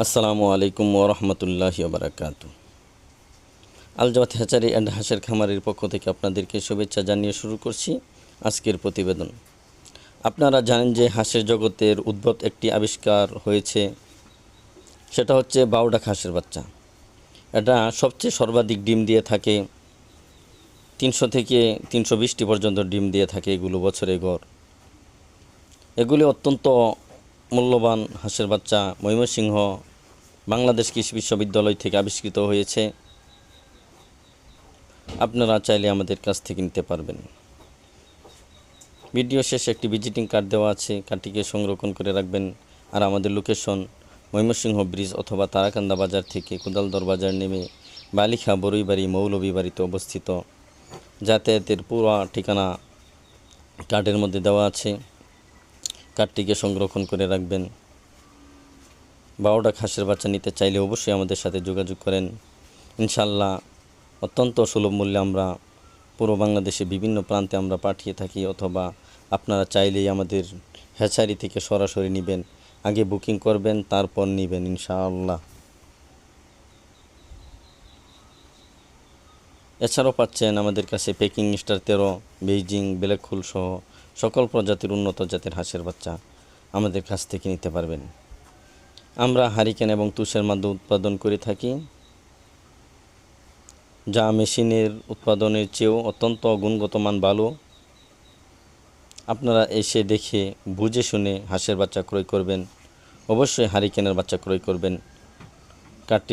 আসসালামু আলাইকুম ওরহমতুল্লাহি বারাকাত আলজাওয়াত হ্যাচারি অ্যান্ড হাঁসের খামারের পক্ষ থেকে আপনাদেরকে শুভেচ্ছা জানিয়ে শুরু করছি আজকের প্রতিবেদন। আপনারা জানেন যে হাঁসের জগতের উদ্ভব একটি আবিষ্কার হয়েছে, সেটা হচ্ছে বাউডাক হাঁসের বাচ্চা। এটা সবচেয়ে সর্বাধিক ডিম দিয়ে থাকে, তিনশো থেকে তিনশো বিশটি পর্যন্ত ডিম দিয়ে থাকে এগুলো বছরে গড়। এগুলি অত্যন্ত মূল্যবান হাঁসের বাচ্চা ময়মনসিংহ বাংলাদেশ কৃষি বিশ্ববিদ্যালয় থেকে আবিষ্কৃত হয়েছে। আপনারা চাইলে আমাদের কাছ থেকে নিতে পারবেন। ভিডিও শেষে একটি ভিজিটিং কার্ড দেওয়া আছে। কার্ডটিকে সংরক্ষণ করে রাখবেন। আর আমাদের লোকেশন ময়মনসিংহ ব্রিজ অথবা তারাকান্দা বাজার থেকে কোদালদর বাজার নেমে বালিখা বরুইবাড়ি মৌলভীবাড়িতে অবস্থিত। যাতায়াতের পুরো ঠিকানা কার্ডের মধ্যে দেওয়া আছে। কার্ডটিকে সংরক্ষণ করে রাখবেন। বারোটা খাসের বাচ্চা নিতে চাইলে অবশ্যই আমাদের সাথে যোগাযোগ করেন। ইনশাল্লাহ অত্যন্ত সুলভ মূল্যে আমরা পুরো বাংলাদেশে বিভিন্ন প্রান্তে আমরা পাঠিয়ে থাকি অথবা আপনারা চাইলেই আমাদের হ্যাচারি থেকে সরাসরি নেবেন। আগে বুকিং করবেন, তারপর নেবেন ইনশাআল্লাহ। এছাড়াও পাচ্ছেন আমাদের কাছে পেকিং স্টার তেরো, বেইজিং, ব্ল্যাকহুল সহ সকল প্রজাতির উন্নত জাতের হাঁসের বাচ্চা আমাদের কাছ থেকে নিতে পারবেন। আমরা হারিকেন এবং তুষের মাধ্যমে উৎপাদন করে থাকি। যা মেশিনের উৎপাদনের চেয়েও অত্যন্ত গুণগত মান ভালো। আপনারা এসে দেখে, বুঝে শুনে হাঁসের বাচ্চা ক্রয় করবেন। অবশ্যই হারিকেনের বাচ্চা ক্রয় করবেন। কার্ডটি